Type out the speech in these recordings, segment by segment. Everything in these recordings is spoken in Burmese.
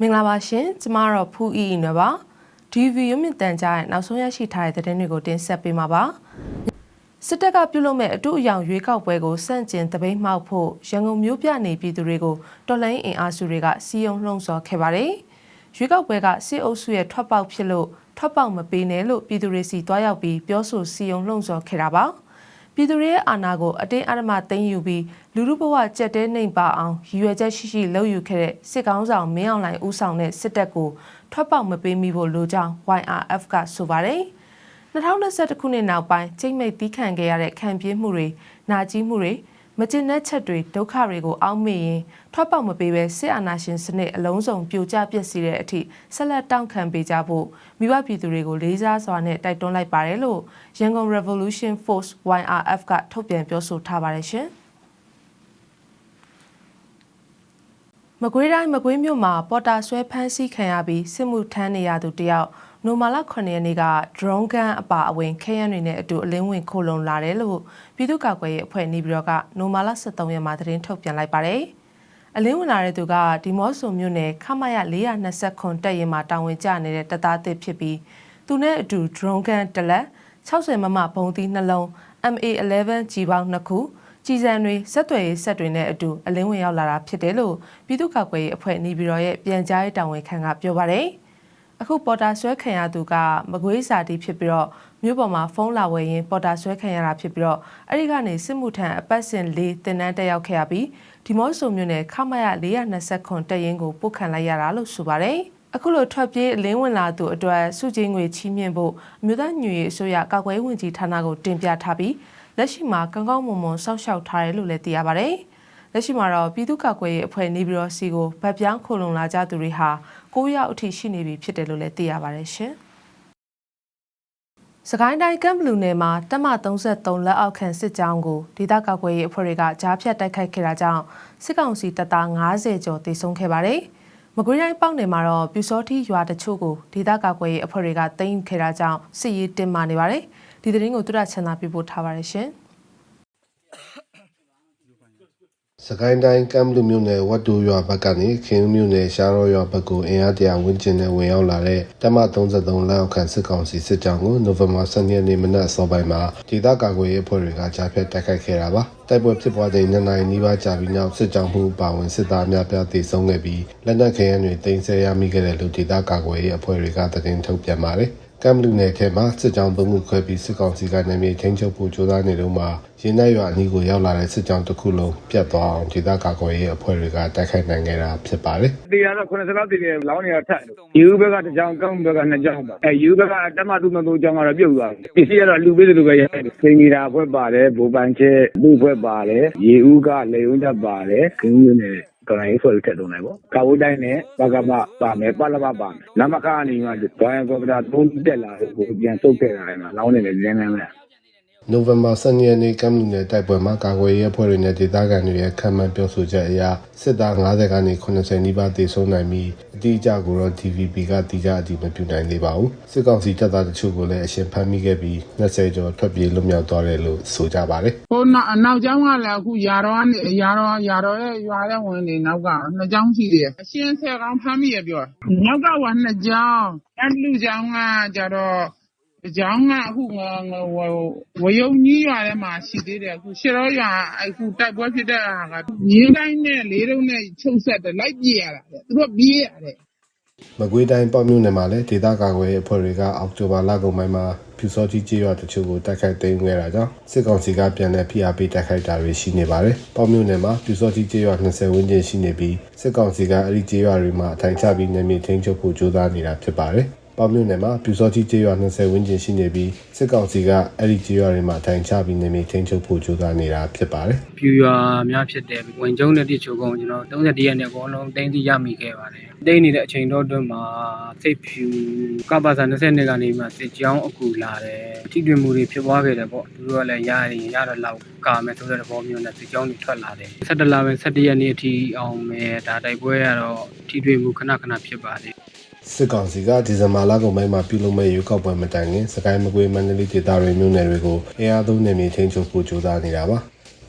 မင်္ဂလာပါရှင်ကျမကတော့ဖူးအီအီနွယ်ပါဒီဗီရုံမြင့်တန်ကြားရဲ့နောက်ဆုံးရရှိထားတဲ့သတင်းတွေကိုတင်ဆက်ပေးမှာပါစစ်တပ်ကပြုလုပ်မဲ့အတူအယောင်ရွေးကောက်ပွဲကိုစန့်ကျင်တပိတ်မှောက်ဖို့ရန်ကုန်မြို့ပြနေပြည်သူတွေကိုတော်လိုင်းအင်အားစုတွေကစီယုံလှုံ့ဆော်ခဲ့ပါတယ်ရွေးကောက်ပွဲကစစ်အုပ်စုရဲ့ထွက်ပေါက်ဖြစ်လို့ထွက်ပေါက်မပေးနဲ့လို့ပြည်သူတွေစီတွားရောက်ပြီးပြောဆိုစီယုံလှုံ့ဆော်ခဲ့တာပါ ပြည်သူတွေရဲ့အာဏာကိုအတင်းအဓမ္မသိမ်းယူပြီးလူမှုဘဝကြက်တဲနှိမ်ပါအောင်ရည်ရွယ်ချက်ရှိရှိလှုပ်ယူခဲ့တဲ့စစ်ကောင်းဆောင်မင်းအောင်လှိုင်ဦးဆောင်တဲ့စစ်တပ်ကိုထွက်ပေါက်မပေးမိဖို့လိုကြောင်း YRF ကဆိုပါတယ်။2021ခုနှစ်နောက်ပိုင်းချိန်မိတ်တီးခံခဲ့ရတဲ့ခံပြင်းမှုတွေ၊နာကျည်းမှုတွေ မကျင်တဲ့ချက်တွေဒုက္ခတွေကိုအောက်မေ့ရင်ထွက်ပေါက်မပေးဘဲစစ်အာဏာရှင်စနစ်အလုံးစုံပြိုကျပျက်စီးတဲ့အထိဆက်လက်တောင့်ခံပေးကြဖို့မိဘပြည်သူတွေကိုလေးစားစွာနဲ့တိုက်တွန်းလိုက်ပါတယ်လို့ရန်ကုန် Revolution Force YRF ကထုတ်ပြန်ပြောဆိုထားပါတယ်ရှင်။မကွေးတိုင်းမကွေးမြို့မှာပေါ်တာဆွဲဖမ်းဆီးခံရပြီးစစ်မှုထမ်းနေရသူတယောက် နိုမာလာ9ရက်နေ့က drone gun အပါအဝင်ခဲယမ်းတွေနဲ့အတူအလင်းဝင်ခိုလုံလာတယ်လို့ပြည်သူ့ကာကွယ်ရေးအဖွဲ့နေပြည်တော်ကနိုမာလာ73ရက်မှာသတင်းထုတ်ပြန်လိုက်ပါတယ်။အလင်းဝင်လာတဲ့သူကဒီမော့ဆိုမြို့နယ်ခမရ429တပ်ရင်မှာတာဝန်ကျနေတဲ့တပ်သားတစ်ဖြစ်ပြီးသူနဲ့အတူ drone gun တစ်လက်60မမဘုံသီးနှလုံး MA11 ကြီးပေါင်း2ခုကြည်စံတွေဆက်သွယ်ရေးဆက်တွေနဲ့အတူအလင်းဝင်ရောက်လာတာဖြစ်တယ်လို့ပြည်သူ့ကာကွယ်ရေးအဖွဲ့နေပြည်တော်ရဲ့ပြန်ကြားရေးတာဝန်ခံကပြောပါတယ်။ အခုပေါ်တာဆွဲခံရသူကမကွေးစာတီဖြစ်ပြီးတော့မြို့ပေါ်မှာဖုန်းလာဝယ်ရင်းပေါ်တာဆွဲခံရတာဖြစ်ပြီးတော့အဲ့ဒီကနေစစ်မှုထမ်းအပတ်စဉ်၄တင်နန်းတက်ရောက်ခဲ့ရပြီးဒီမော့ဆိုမြို့နယ်ခမရ429တက်ရင်ကိုပို့ခံလိုက်ရတာလို့ဆိုပါတယ်။အခုလိုထွက်ပြေးအလင်းဝင်လာသူအတွက်စုချင်းငွေချီးမြှင့်ဖို့အမျိုးသားညွေအစိုးရကာကွယ်ဝင်ကြီးဌာနကိုတင်ပြထားပြီးလက်ရှိမှာကောင်းကောင်းမွန်မွန်စောင့်ရှောက်ထားတယ်လို့လည်းသိရပါတယ်။ လက်ရှိမှာတော့ပြည်သူ့ကာကွယ်ရေးအဖွဲ့နေပြည်တော်စီကိုဗတ်ပြောင်းခိုလုံလာကြသူတွေဟာ9ရောက်အထိရှိနေပြီဖြစ်တယ်လို့လည်းသိရပါတယ်ရှင်။စကိုင်းတိုင်းကမ်ဘလူနယ်မှာတက်မ33လက်အောက်ခံစစ်ကြောင်းကိုဒေသကာကွယ်ရေးအဖွဲ့တွေကကြားဖြတ်တိုက်ခိုက်ခဲ့တာကြောင့်စစ်ကောင်စီတပ်သား90ကျော်တေဆုံးခဲ့ပါတယ်။မကွေးတိုင်းပေါက်နယ်မှာတော့ပြူစောတိရွာတချို့ကိုဒေသကာကွယ်ရေးအဖွဲ့တွေကသိမ်းခဲ့တာကြောင့်စစ်ရေးတင်မာနေပါတယ်။ဒီသတင်းကိုသူရချန်သာပြပို့ထားပါတယ်ရှင်။ စကိုင်းတိုင်းကမ်ဘလူမြို့နယ်ဝတ်တူရွာဘက်ကနေခင်ဦးမြို့နယ်ရှားရောရွာဘက်ကိုအင်အားတရာဝန်းကျင်နဲ့ဝင်ရောက်လာတဲ့တမ33လက်အောက်ခံစစ်ကောင်စီစစ်ကြောင်းကိုနိုဝင်ဘာ12ရက်နေ့မနက်အစောပိုင်းမှာဒေသကာကွယ်ရေးအဖွဲ့တွေကကြားဖြတ်တိုက်ခိုက်ခဲ့တာပါ တိုက်ပွဲဖြစ်ပွားတဲ့နှစ်နိုင်နီးပါးကြာပြီးနောက်စစ်ကြောင်းမှုပါဝင်စစ်သားများပြားတေဆုံးခဲ့ပြီးလက်နက်ခဲယမ်းတွေတင်ဆက်ရမိခဲ့တဲ့လူဒေသကာကွယ်ရေးအဖွဲ့တွေကသတင်းထုတ်ပြန်ပါတယ်ကမ်ဘလူနယ်ထဲမှာစစ်ကြောင်းသုံးခုခွဲပြီးစစ်ကောင်စီကနေမြေချင်းချုပ်ဖို့ကြိုးစားနေတော့မှရင်းနှက်ရွာအနီးကိုရောက်လာတဲ့စစ်ကြောင်းတစ်ခုလုံးပြတ်သွားအောင်ဒေသကာကွယ်ရေးအဖွဲ့တွေကတိုက်ခိုက်နိုင်ခဲ့တာဖြစ်ပါတယ်တေရတော့90လောက်တည်တယ်လောင်းနေတာထက်ယူဘက်ကတစ်ကြောင်ကောင်းဘက်ကနှစ်ကြောင်ပါအဲယူဘက်ကတမသူမသူကြောင်ကတော့ပြုတ်သွားပြီပစ္စည်းကတော့လူပေးတယ်လို့ပဲရိုက်တယ်စိန်ကြီးတာဖွဲ့ပါတယ်ဘူပန်ချဲလူဖွဲ့ပါတယ်ရေဦးကလေဦးတက်ပါတယ်ခင်းရင်းနဲ့တော်လိုင်းဆွဲထက်တုံးလိုက်ပေါ့ကာဝိုးတိုင်းနဲ့ဘကမပါမယ်ပလဘပါမယ်နမကနေမှဒိုင်းကော်ပတာသုံးတက်လာကိုပြန်စုတ်ခဲ့တာလည်းလောင်းနေတယ်လင်းလင်းလေး နိုဝင်ဘာ12ရက်နေ့ကမ်ဘလူနယ်တိုက်ပွဲမှာကာကွယ်ရေးအဖွဲ့တွေနဲ့ဒေသခံတွေရဲ့ခံမှန်းပြောဆိုချက်အရစစ်သား90ကနေ80နီးပါးတေဆုံးနိုင်ပြီးအတိအကျကိုတော့ TVB ကတိကျအတည်မပြုနိုင်သေးပါဘူးစစ်ကောင်စီတပ်သားတချို့ကိုလည်းအရှင်ဖမ်းမိခဲ့ပြီး20ကျော်ထွက်ပြေးလွတ်မြောက်သွားတယ်လို့ဆိုကြပါတယ်ဟိုနောက်အနောက်ကျောင်းကလည်းအခုယာတော်ကနေယာတော်ယာတော်ရဲ့ရွာရဲ့ဝင်နေနောက်ကနှစ်ကျောင်းရှိတယ်အရှင်းဆယ်ကောင်ဖမ်းမိရပြောနောက်ကကနှစ်ကျောင်းအဲ့လူကျောင်းကကြတော့ ကျောင်းက အခုငဝယုံကြီးရွာထဲမှာ ရှိသေးတယ်အခုရှရောရွာ အခုတိုက်ပွဲဖြစ်တဲ့ဟာကရင်းတိုင်းနဲ့ လေးတုံးနဲ့ ချုပ်ဆက်တယ် လိုက်ပြေးရတာ သူတို့ပြေးရတယ် မကွေးတိုင်း ပေါ့မြို့နယ်မှာလည်း ဒေသကာကွယ်ရေးအဖွဲ့တွေက အောက်တိုဘာလကုန်ပိုင်းမှာဖြူစောကြီးကျေးရွာတချို့ကို တိုက်ခိုက်သိမ်းခဲ့တာကြောင့် စစ်ကောင်စီက ပြန်လည်ဖိအားပေး တိုက်ခိုက်တာတွေ ရှိနေပါတယ်။ပေါ့မြို့နယ်မှာဖြူစောကြီးကျေးရွာ20ဝန်းကျင်ရှိနေပြီး စစ်ကောင်စီက အဲ့ဒီကျေးရွာတွေမှာ အထိုင်ချပြီးနေမြေထိန်းချုပ်ဖို့ ကြိုးစားနေတာဖြစ်ပါတယ်။ ပေါ့မြို့နယ်မှာပြူစောကြီးကျေးရွာ20ဝန်းကျင်ရှိနေပြီးစစ်ကောင်စီကအဲ့ဒီကျေးရွာတွေမှာထိုင်ချပြီးနေမြေထိန်းချုပ်ဖို့ကြိုးစားနေတာဖြစ်ပါတယ်ပြူရွာများဖြစ်တဲ့ဝင်ကျုံနဲ့တိချိုကုန်းကျွန်တော်31ရက်နေ့အကုန်လုံးတင်းသိရမိခဲ့ပါတယ်။တင်းနေတဲ့အချိန်တော့အတွင်းမှာစိတ်ဖြူကပ္ပစာ20နှစ်ကနေမှစစ်ကြောင်းအကူလာတယ်။ထိတွေ့မှုတွေဖြစ်ပွားခဲ့တယ်ပေါ့။သူတို့ကလည်းရရင်ရတော့လောက်ကာမယ်ဆိုတဲ့သဘောမျိုးနဲ့စစ်ကြောင်းတွေထွက်လာတယ်။17လပဲ17ရက်နေ့အထိအောင်မယ်ဒါတိုက်ပွဲကတော့ထိတွေ့မှုခဏခဏဖြစ်ပါတယ်။ စစ်ကောင်စီကဒီဇင်ဘာလကုန်ပိုင်းမှာပြုလုပ်မဲ့ရွေးကောက်ပွဲမတိုင်ခင်စကိုင်းမကွေးမန္တလေးဒေသတွေမြို့နယ်တွေကိုအင်အားသုံးနေမြေထိန်းချုပ်ဖို့ကြိုးစားနေတာပါ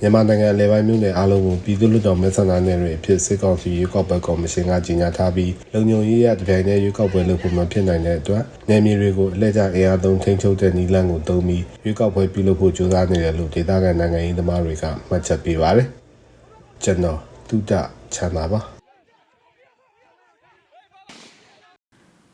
မြန်မာနိုင်ငံအလဲပိုင်းမြို့နယ်အားလုံးကိုပြည်သူ့လွှတ်တော်မဲဆန္ဒနယ်တွေအဖြစ်စစ်ကောင်စီရွေးကောက်ပွဲကော်မရှင်ကကြီးညာထားပြီးလုံခြုံရေးရတပြိုင်တည်းရွေးကောက်ပွဲလုပ်ဖို့မဖြစ်နိုင်တဲ့အတွက်နယ်မြေတွေကိုအလဲကျအင်အားသုံးထိန်းချုပ်တဲ့နည်းလမ်းကိုသုံးပြီးရွေးကောက်ပွဲပြုလုပ်ဖို့ကြိုးစားနေတယ်လို့ဒေသခံနိုင်ငံရေးသမားတွေကမှတ်ချက်ပေးပါတယ်။ကျွန်တော်တုဒ္ဒချမ်းသာပါ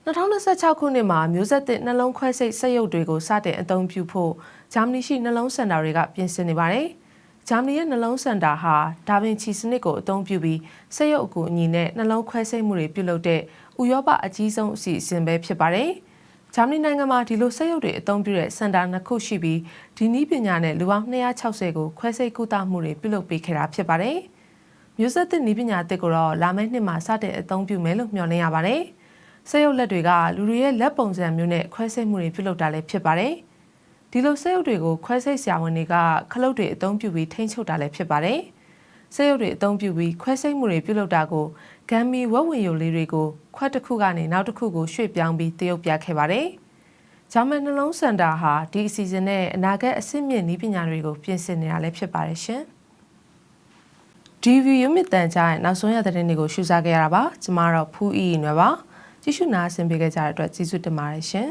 2026ခုနှစ်မှာမျိုးဆက်သစ်နှလုံးခွဲစိတ်စက်ရုပ်တွေကိုစတင်အသုံးပြုဖို့ဂျာမနီရှိနှလုံးစင်တာတွေကပြင်ဆင်နေပါတယ်။ဂျာမနီရဲ့နှလုံးစင်တာဟာဒါဗင်ချီစနစ်ကိုအသုံးပြုပြီးစက်ရုပ်အကူအညီနဲ့နှလုံးခွဲစိတ်မှုတွေပြုလုပ်တဲ့ဥရောပအကြီးဆုံးအစီအစဉ်ပဲဖြစ်ပါတယ်။ဂျာမနီနိုင်ငံမှာဒီလိုစက်ရုပ်တွေအသုံးပြုတဲ့စင်တာနှစ်ခုရှိပြီးဒီနည်းပညာနဲ့လူပေါင်း260ကိုခွဲစိတ်ကုသမှုတွေပြုလုပ်ပေးခဲ့တာဖြစ်ပါတယ်။မျိုးဆက်သစ်နည်းပညာအသစ်ကိုတော့လာမယ့်နှစ်မှာစတင်အသုံးပြုမယ်လို့မျှော်လင့်ရပါတယ်။ စက်ရုပ်လက်တွေကလူတွေရဲ့လက်ပုံစံမျိုးနဲ့ခွဲစိတ်မှုတွေပြုလုပ်တာလည်းဖြစ်ပါတယ်။ဒီလိုစက်ရုပ်တွေကိုခွဲစိတ်ဆရာဝန်တွေကခလုတ်တွေအသုံးပြုပြီးထိန်းချုပ်တာလည်းဖြစ်ပါတယ်။စက်ရုပ်တွေအသုံးပြုပြီးခွဲစိတ်မှုတွေပြုလုပ်တာကိုဂမ်မီဝက်ဝင်ရုပ်လေးတွေကိုခွက်တစ်ခုကနေနောက်တစ်ခုကိုရွှေ့ပြောင်းပြီးတရုပ်ပြခဲ့ပါတယ်။ဂျာမန်နှလုံးစင်တာဟာဒီအစီအစဉ်နဲ့အနာဂတ်အဆင့်မြင့်နည်းပညာတွေကိုပြင်ဆင်နေတာလည်းဖြစ်ပါတယ်ရှင်။ DV ရုံမြင့်တန်ကြားရဲ့နောက်ဆုံးရတဲ့တဲ့တွေကိုရှုစားခဲ့ရတာပါကျမတော့ဖူးအီနွယ်ပါ ကြည့်ရှုနာဆင်ပေးကြတဲ့အတွက်ကျေးဇူးတင်ပါတယ်ရှင်